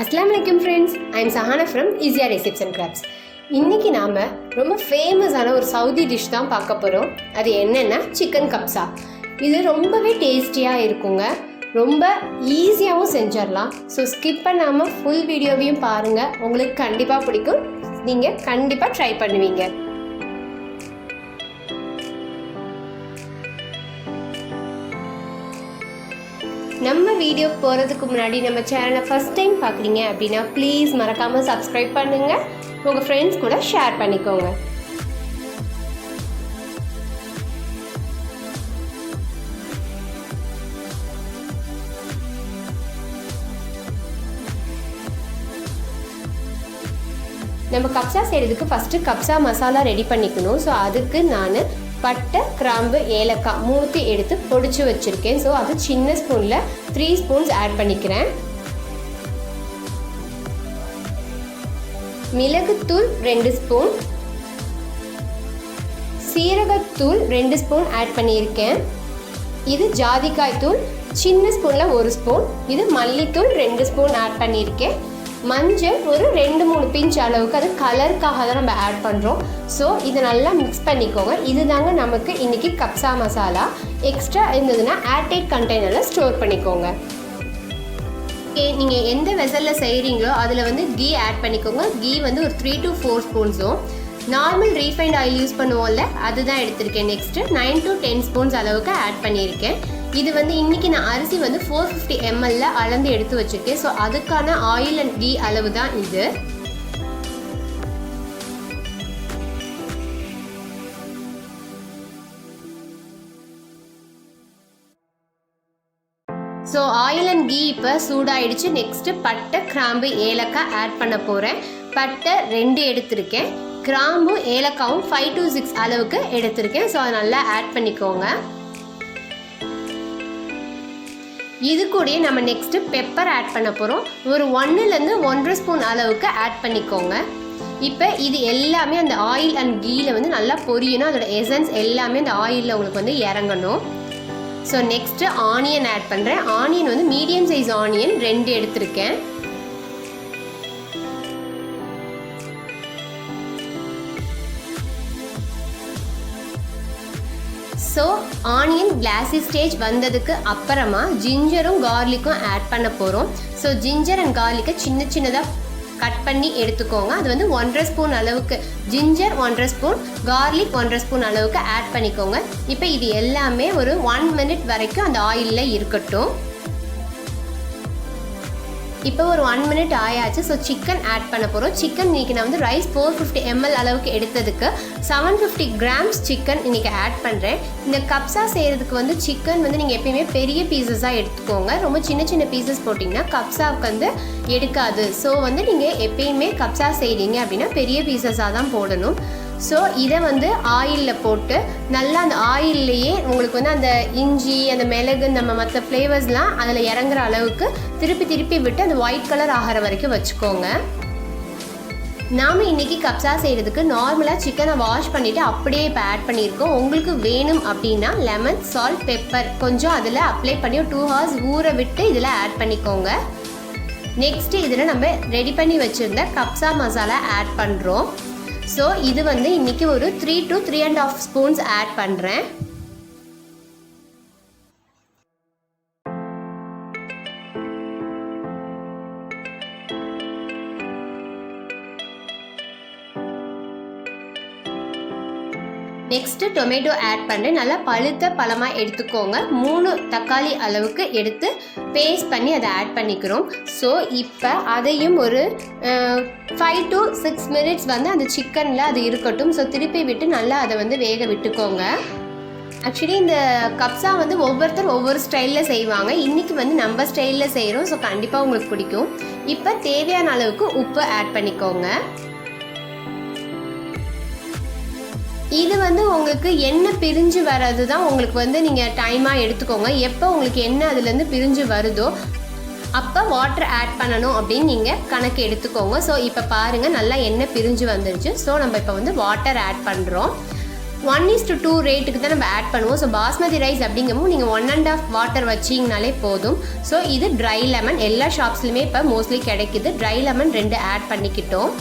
அஸ்லாம் வலைக்கம் friends I'm Sahana from ஈஸியா ரெசிப்ஸ் அண்ட் கிராப்ஸ் இன்னைக்கு நாம் ரொம்ப ஃபேமஸான ஒரு சவுதி டிஷ் தான் பார்க்க போகிறோம் அது என்னென்னா சிக்கன் கப்ஸா இது ரொம்பவே டேஸ்டியாக இருக்குங்க. ரொம்ப ஈஸியாகவும் செஞ்சிடலாம். ஸோ ஸ்கிப் பண்ணாமல் ஃபுல் வீடியோவையும் பாருங்கள் உங்களுக்கு கண்டிப்பாக பிடிக்கும். நீங்கள் கண்டிப்பாக ட்ரை பண்ணுவீங்க. வீடியோ போகிறதுக்கு முன்னாடி நம்ம சேனலை ஃபஸ்ட் டைம் பார்க்குறீங்க அப்படின்னா ப்ளீஸ் மறக்காமல் சப்ஸ்கிரைப் பண்ணுங்கள் உங்கள் ஃப்ரெண்ட்ஸ் கூட ஷேர் பண்ணிக்கோங்க. நம்ம கப்சா செய்கிறதுக்கு ஃபஸ்ட்டு கப்சா மசாலா ரெடி பண்ணிக்கணும். ஸோ அதுக்கு நான் பட்டை கிராம்பு ஏலக்காய் மூணுத்தி எடுத்து பொடிச்சு வச்சுருக்கேன். ஸோ அது சின்ன ஸ்பூனில் த்ரீ ஸ்பூன்ஸ் ஆட் பண்ணிக்கிறேன். மிளகுத்தூள் ரெண்டு ஸ்பூன். சீரகத்தூள் ரெண்டு ஸ்பூன் ஆட் பண்ணியிருக்கேன். இது ஜாதிக்காய் தூள் சின்ன ஸ்பூனில் ஒரு ஸ்பூன். இது மல்லித்தூள் ரெண்டு ஸ்பூன் ஆட் பண்ணியிருக்கேன். மஞ்சள் ஒரு ரெண்டு மூணு பிஞ்ச் அளவுக்கு அது கலருக்காக தான் நம்ம ஆட் பண்ணுறோம் ஸோ இதை நல்லா மிக்ஸ் பண்ணிக்கோங்க. இது தாங்க நமக்கு இன்றைக்கி கப்சா மசாலா எக்ஸ்ட்ரா இருந்ததுன்னா ஏர்டைட் கண்டெய்னரில் ஸ்டோர் பண்ணிக்கோங்க. ஓகே நீங்கள் எந்த வெசலில் செய்கிறீங்களோ அதில் வந்து கீ ஆட் பண்ணிக்கோங்க. கீ வந்து ஒரு த்ரீ டு ஃபோர் ஸ்பூன்ஸும் நார்மல் ரீஃபைண்ட் ஆயில் யூஸ் பண்ணுவோம்ல அதுதான் எடுத்திருக்கேன். Next nine to ten spoons அளவுக்கு ஆட் பண்ணியிருக்கேன். இது வந்து இன்னைக்கு நான் அரிசி வந்து ஃபோர் ஃபிஃப்டி எம்எல்ல அளந்து எடுத்து வச்சிருக்கேன். ஸோ அதுக்கான ஆயில் அண்ட் கீ அளவு தான் இது. ஸோ ஆயில் அண்ட் கீ இப்போ சூடாயிடுச்சு. நெக்ஸ்ட்டு பட்டை கிராம்பு ஏலக்காய் ஆட் பண்ண போகிறேன் பட்டை ரெண்டு எடுத்திருக்கேன். கிராம்பும் ஏலக்காவும் ஃபைவ் டு சிக்ஸ் அளவுக்கு எடுத்திருக்கேன். ஸோ அதை நல்லா ஆட் பண்ணிக்கோங்க. இது கூடயே நம்ம நெக்ஸ்ட்டு பெப்பர் ஆட் பண்ண போகிறோம் ஒரு ஒன்றுலேருந்து ஒன்றரை ஸ்பூன் அளவுக்கு ஆட் பண்ணிக்கோங்க. இப்போ இது எல்லாமே அந்த ஆயில் அண்ட் கீயில் வந்து நல்லா பொரியணும். அதோட எசன்ஸ் எல்லாமே அந்த ஆயிலில் உங்களுக்கு வந்து இறங்கணும். ஸோ நெக்ஸ்ட்டு ஆனியன் ஆட் பண்ணுறேன் ஆனியன் வந்து மீடியம் சைஸ் ஆனியன் ரெண்டு எடுத்திருக்கேன். ஸோ ஆனியன் கிளாஸி ஸ்டேஜ் வந்ததுக்கு அப்புறமா ஜிஞ்சரும் கார்லிக்கும் ஆட் பண்ண போகிறோம் ஸோ ஜிஞ்சர் அண்ட் கார்லிக்கை சின்ன சின்னதாக கட் பண்ணி எடுத்துக்கோங்க. அது வந்து ஒன்றரை ஸ்பூன் அளவுக்கு ஜிஞ்சர் ஒன்றரை ஸ்பூன் கார்லிக் ஒன்றரை ஸ்பூன் அளவுக்கு ஆட் பண்ணிக்கோங்க. இப்போ இது எல்லாமே ஒரு ஒன் மினிட் வரைக்கும் அந்த ஆயிலில் இருக்கட்டும். இப்போ ஒரு ஒன் மினிட் ஆயாச்சு. ஸோ சிக்கன் ஆட் பண்ண போகிறோம் சிக்கன் இன்றைக்கி நான் வந்து ரைஸ் ஃபோர் ஃபிஃப்டி எம்எல் அளவுக்கு எடுத்ததுக்கு செவன் ஃபிஃப்டி கிராம்ஸ் சிக்கன் இன்றைக்கி ஆட் பண்ணுறேன் இந்த கப்ஸா செய்கிறதுக்கு வந்து சிக்கன் வந்து நீங்கள் எப்பயுமே பெரிய பீசஸாக எடுத்துக்கோங்க. ரொம்ப சின்ன சின்ன பீசஸ் போட்டிங்கன்னா கப்ஸாவுக்கு வந்து எடுக்காது. ஸோ வந்து நீங்கள் எப்பயுமே கப்ஸா செய்கிறீங்க அப்படின்னா பெரிய பீசஸாக தான் போடணும். ஸோ இதை வந்து ஆயிலில் போட்டு நல்லா அந்த ஆயில்லையே உங்களுக்கு வந்து அந்த இஞ்சி அந்த மிளகு நம்ம மற்ற ஃப்ளேவர்ஸ்லாம் அதில் இறங்குற அளவுக்கு திருப்பி திருப்பி விட்டு அந்த ஒயிட் கலர் ஆகிற வரைக்கும் வச்சுக்கோங்க. நாம் இன்றைக்கி கப்ஸா செய்கிறதுக்கு நார்மலாக சிக்கனை வாஷ் பண்ணிவிட்டு அப்படியே இப்போ ஆட் பண்ணியிருக்கோம். உங்களுக்கு வேணும் அப்படின்னா லெமன் சால்ட் பெப்பர் கொஞ்சம் அதில் அப்ளை பண்ணி ஒரு டூ ஹவர்ஸ் ஊற விட்டு இதில் ஆட் பண்ணிக்கோங்க. நெக்ஸ்ட்டு இதில் நம்ம ரெடி பண்ணி வச்சுருந்த கப்ஸா மசாலா ஆட் பண்ணுறோம் ஸோ இது வந்து இன்றைக்கி ஒரு three to three and half spoons add பண்ணுறேன் நெக்ஸ்ட்டு டொமேட்டோ ஆட் பண்ணுறேன் நல்லா பழுத்த பழமாக எடுத்துக்கோங்க. மூணு தக்காளி அளவுக்கு எடுத்து பேஸ்ட் பண்ணி அதை ஆட் பண்ணிக்கிறோம். ஸோ இப்போ அதையும் ஒரு ஃபைவ் டு சிக்ஸ் மினிட்ஸ் வந்து அந்த சிக்கனில் அது இருக்கட்டும். ஸோ திருப்பி விட்டு நல்லா அதை வந்து வேக விட்டுக்கோங்க. ஆக்சுவலி இந்த கப்ஸா வந்து ஒவ்வொருத்தர் ஒவ்வொரு ஸ்டைலில் செய்வாங்க. இன்றைக்கி வந்து நம்ம ஸ்டைலில் செய்கிறோம் ஸோ கண்டிப்பாக உங்களுக்கு பிடிக்கும். இப்போ தேவையான அளவுக்கு உப்பு ஆட் பண்ணிக்கோங்க. இது வந்து உங்களுக்கு என்ன பிரிஞ்சு வர்றது தான் உங்களுக்கு வந்து நீங்கள் டைமாக எடுத்துக்கோங்க. எப்போ உங்களுக்கு என்ன அதுலேருந்து பிரிஞ்சு வருதோ அப்போ வாட்டர் ஆட் பண்ணணும் அப்படின்னு நீங்கள் கணக்கு எடுத்துக்கோங்க. ஸோ இப்போ பாருங்கள் நல்லா எண்ணெய் பிரிஞ்சு வந்துருச்சு. ஸோ நம்ம இப்போ வந்து வாட்டர் ஆட் பண்ணுறோம் ஒன் இஸ் டு டூ ரேட்டுக்கு தான் நம்ம ஆட் பண்ணுவோம். ஸோ பாஸ்மதி ரைஸ் அப்படிங்கும்போது நீங்கள் ஒன் அண்ட் ஆஃப் வாட்டர் வச்சிங்கனாலே போதும். ஸோ இது ட்ரை லெமன் எல்லா ஷாப்ஸ்லையுமே இப்போ மோஸ்ட்லி கிடைக்குது. ட்ரை லெமன் ரெண்டு ஆட் பண்ணிக்கிட்டோம்.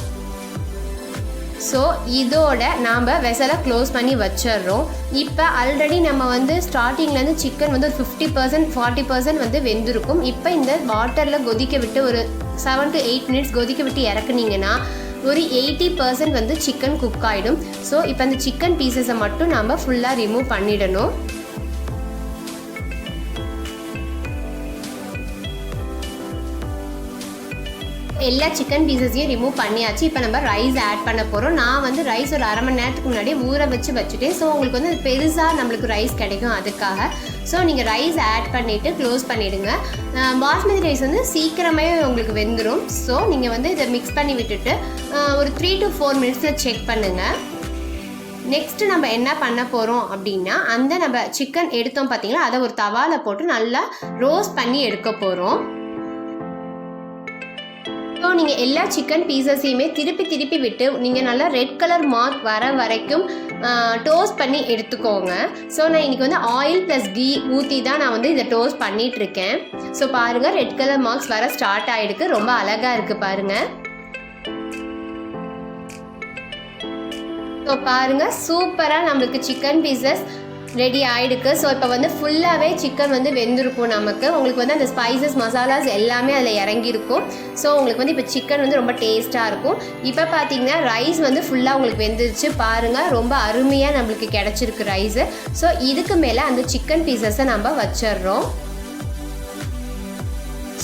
ஸோ இதோட நாம் வெசலை க்ளோஸ் பண்ணி வச்சிடுறோம். இப்போ ஆல்ரெடி நம்ம வந்து ஸ்டார்டிங்லேருந்து சிக்கன் வந்து ஒரு ஃபிஃப்டி பர்சன்ட் ஃபார்ட்டி பர்சன்ட் வந்து வெந்திருக்கும். இப்போ இந்த வாட்டரில் கொதிக்க விட்டு ஒரு செவன் டு எயிட் மினிட்ஸ் கொதிக்க விட்டு இறக்குனீங்கன்னா ஒரு எயிட்டி பர்சன்ட் வந்து சிக்கன் குக் ஆகிடும் ஸோ இப்போ அந்த சிக்கன் பீசஸை மட்டும் நம்ம ஃபுல்லாக ரிமூவ் பண்ணிடணும். எல்லா சிக்கன் பீசஸையும் ரிமூவ் பண்ணியாச்சு. இப்போ நம்ம ரைஸ் ஆட் பண்ண போகிறோம் நான் வந்து ரைஸ் ஒரு அரை மணி நேரத்துக்கு முன்னாடி ஊற வச்சு வச்சுட்டேன். ஸோ உங்களுக்கு வந்து பெருசாக நம்மளுக்கு ரைஸ் கிடைக்கும் அதுக்காக. ஸோ நீங்கள் ரைஸ் ஆட் பண்ணிவிட்டு க்ளோஸ் பண்ணிவிடுங்க பாஸ்மதி ரைஸ் வந்து சீக்கிரமே உங்களுக்கு வெந்துடும் ஸோ நீங்கள் வந்து இதை மிக்ஸ் பண்ணி விட்டுட்டு ஒரு த்ரீ டு ஃபோர் மினிட்ஸில் செக் பண்ணுங்கள் நெக்ஸ்ட் நம்ம என்ன பண்ண போகிறோம் அப்படின்னா அந்த நம்ம சிக்கன் எடுத்தோம் பார்த்தீங்களா அதை ஒரு தவாவில் போட்டு நல்லா ரோஸ்ட் பண்ணி எடுக்க போகிறோம் ஸோ நீங்கள் எல்லா சிக்கன் பீசஸையுமே திருப்பி திருப்பி விட்டு நீங்கள் நல்லா ரெட் கலர் மார்க் வர வரைக்கும் டோஸ்ட் பண்ணி எடுத்துக்கோங்க. ஸோ நான் இன்றைக்கி வந்து ஆயில் ப்ளஸ் கீ ஊற்றி தான் நான் வந்து இதை டோஸ்ட் பண்ணிகிட்ருக்கேன் ஸோ பாருங்கள் ரெட் கலர் மார்க்ஸ் வர ஸ்டார்ட் ஆகிடுக்கு ரொம்ப அழகாக இருக்குது பாருங்கள் ஸோ பாருங்கள் சூப்பராக நம்மளுக்கு சிக்கன் பீசஸ் ரெடி ஆகிடுக்கு ஸோ இப்போ வந்து ஃபுல்லாகவே சிக்கன் வந்து வெந்திருக்கும் நமக்கு. உங்களுக்கு வந்து அந்த ஸ்பைசஸ் மசாலாஸ் எல்லாமே அதில் இறங்கியிருக்கும். ஸோ உங்களுக்கு வந்து இப்போ சிக்கன் வந்து ரொம்ப டேஸ்ட்டாக இருக்கும். இப்போ பார்த்தீங்கன்னா ரைஸ் வந்து ஃபுல்லாக உங்களுக்கு வெந்துருச்சு. பாருங்கள் ரொம்ப அருமையாக நம்மளுக்கு கிடச்சிருக்கு ரைஸு ஸோ இதுக்கு மேலே அந்த சிக்கன் பீசஸை நம்ம வச்சிடுறோம்.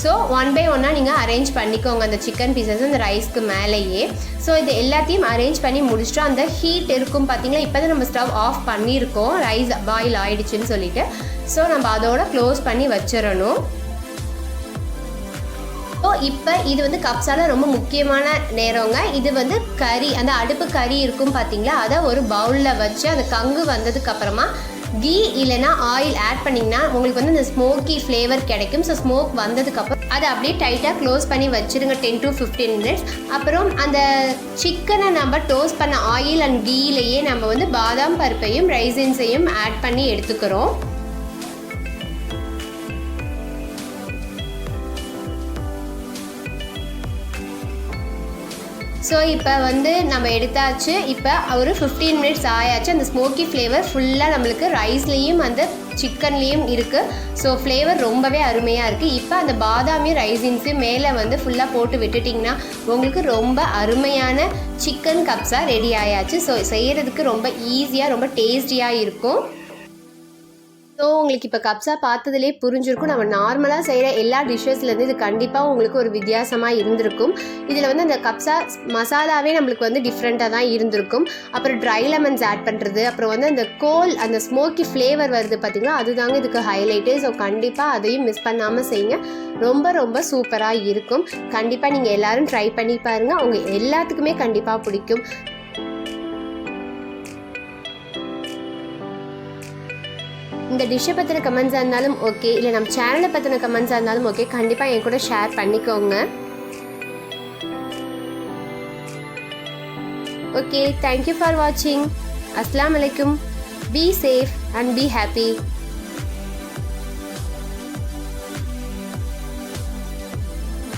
ஸோ ஒன் பை ஒன்னாக நீங்கள் அரேஞ்ச் பண்ணிக்கோங்க அந்த சிக்கன் பீசஸ் அந்த ரைஸ்க்கு மேலேயே. ஸோ இது எல்லாத்தையும் அரேஞ்ச் பண்ணி முடிச்சுட்டு அந்த ஹீட் இருக்கும் பார்த்தீங்கன்னா இப்போ தான் நம்ம ஸ்டவ் ஆஃப் பண்ணியிருக்கோம். ரைஸ் பாயில் ஆயிடுச்சுன்னு சொல்லிட்டு. ஸோ நம்ம அதோட க்ளோஸ் பண்ணி வச்சிடணும். ஸோ இப்போ இது வந்து கப்ஸால் ரொம்ப முக்கியமான நேரங்க. இது வந்து கறி அந்த அடுப்பு கறி இருக்கும் பார்த்தீங்களா அதை ஒரு பவுலில் வச்சு அந்த கங்கு வந்ததுக்கப்புறமா கீ இல்லைன்னா ஆயில் ஆட் பண்ணிங்கன்னா உங்களுக்கு வந்து இந்த ஸ்மோக்கி ஃப்ளேவர் கிடைக்கும். ஸோ ஸ்மோக் வந்ததுக்கப்புறம் அதை அப்படியே டைட்டாக க்ளோஸ் பண்ணி வச்சுருங்க. டென் டு ஃபிஃப்டீன் மினிட்ஸ் அப்புறம் அந்த சிக்கனை நம்ம டோஸ்ட் பண்ண ஆயில் அண்ட் கீலேயே நம்ம வந்து பாதாம் பருப்பையும் ரைசின்ஸையும் ஆட் பண்ணி எடுத்துக்கிறோம். ஸோ இப்போ வந்து நம்ம எடுத்தாச்சு இப்போ ஒரு ஃபிஃப்டீன் மினிட்ஸ் ஆயாச்சு. அந்த ஸ்மோக்கி ஃப்ளேவர் ஃபுல்லாக நம்மளுக்கு ரைஸ்லேயும் அந்த சிக்கன்லேயும் இருக்குது ஸோ ஃப்ளேவர் ரொம்பவே அருமையாக இருக்குது இப்போ அந்த பாதாமி ரைசின்ஸு மேலே வந்து ஃபுல்லாக போட்டு விட்டுட்டிங்கன்னா உங்களுக்கு ரொம்ப அருமையான சிக்கன் கப்ஸாக ரெடி ஆயாச்சு. ஸோ செய்கிறதுக்கு ரொம்ப ஈஸியாக ரொம்ப டேஸ்டியாக இருக்கும். ஸோ உங்களுக்கு இப்போ கப்ஸா பார்த்ததுலே புரிஞ்சிருக்கும். நம்ம நார்மலாக செய்கிற எல்லா டிஷ்ஷஸ்லேருந்து இது கண்டிப்பாக உங்களுக்கு ஒரு வித்தியாசமாக இருந்திருக்கும். இதில் வந்து அந்த கப்ஸா மசாலாவே நம்மளுக்கு வந்து டிஃப்ரெண்ட்டாக தான் இருந்திருக்கும். அப்புறம் ட்ரை லெமன்ஸ் ஆட் பண்ணுறது அப்புறம் வந்து அந்த கோல் அந்த ஸ்மோக்கி ஃப்ளேவர் வருது பார்த்தீங்களா அதுதாங்க இதுக்கு ஹைலைட்டு ஸோ கண்டிப்பாக அதையும் மிஸ் பண்ணாமல் செய்யுங்க ரொம்ப ரொம்ப சூப்பராக இருக்கும். கண்டிப்பாக நீங்கள் எல்லோரும் ட்ரை பண்ணி பாருங்கள் அவங்க எல்லாத்துக்குமே கண்டிப்பாக பிடிக்கும். இந்த டிஷ்ஷை பற்றின கமெண்ட்ஸாக இருந்தாலும் ஓகே இல்லை நம்ம சேனலை பற்றின கமெண்ட்ஸாக இருந்தாலும் ஓகே கண்டிப்பாக என் கூட ஷேர் பண்ணிக்கோங்க. ஓகே தேங்க்யூ ஃபார் வாட்சிங் அஸ்லாம் வலைக்கும் be safe and be happy